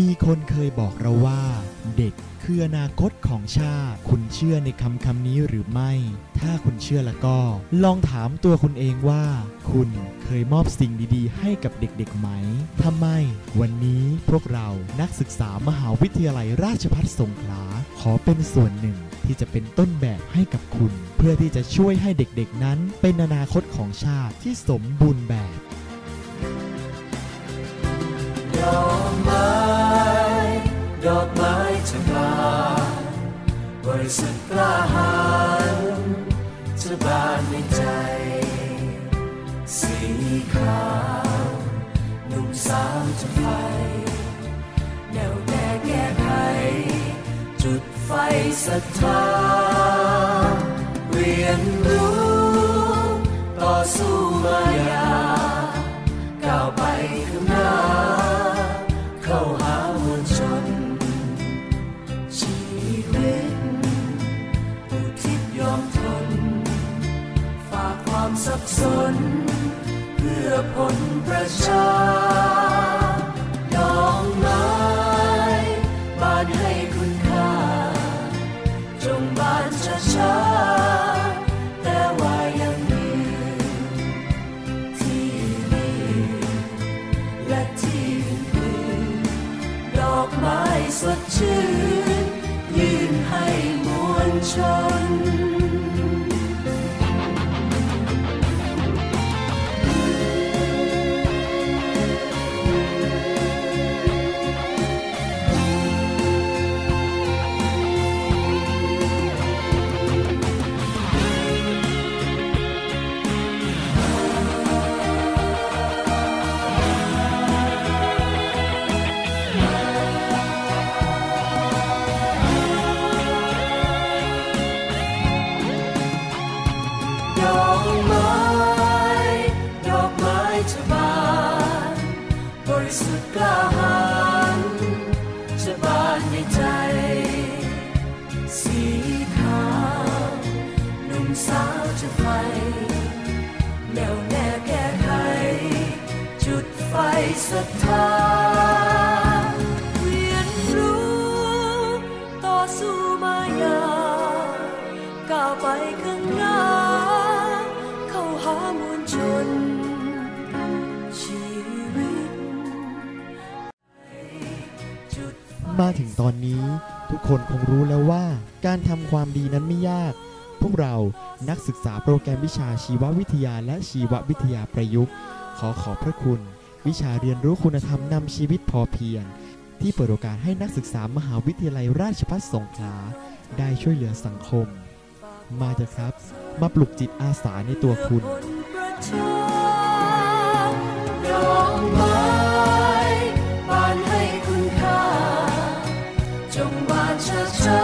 มีคนเคยบอกเราว่า เด็กคืออนาคตของชาติ คุณเชื่อในคำคำนี้หรือไม่ ถ้าคุณเชื่อแล้วก็ ลองถามตัวคุณเองว่า คุณเคยมอบสิ่งดีๆ ให้กับเด็กๆไหมถ้าไม่ วันนี้พวกเรานักศึกษามหาวิทยาลัยราชภัฏสงขลา ขอเป็นส่วนหนึ่งที่จะเป็นต้นแบบให้กับคุณ เพื่อที่จะช่วยให้เด็กๆนั้น เป็นอนาคตของชาติที่สมบูรณ์แบบ ริสุทธิ์กล้าหาญจะบานในใจ สีขาวหนุ่มสาวจะไฟแนวแน่แก้ไขจุดไฟศรัทธาเรียนรู้ สับสน เพื่อผลประชาดอกไม้บานให้คุณค่า จงบานช้าๆแต่ว่ายังยืนที่นี่และที่อื่นดอกไม้สดชื่น ยื่นให้มวลชน แนวแน่แก้ไข จุดไฟศรัทธาเรียนรู้ ต่อสู้มายาก้าวไปข้างหน้า เข้าหามวลชน ชีวิต มาถึงตอนนี้ทุกคนคงรู้แล้วว่าการทำความดีนั้นไม่ยาก พวกเรานักศึกษาโปรแกรมวิชาชีววิทยาและชีววิทยาประยุกต์ ขอขอบพระคุณ วิชาเรียนรู้คุณธรรมนำชีวิตพอเพียง ที่เปิดโอกาสให้นักศึกษามหาวิทยาลัยราชภัฏสงขลาได้ช่วยเหลือสังคม มาเถอะครับ มาปลุกจิตอาสาในตัวคุณบานให้คุณค่า จงบานช้า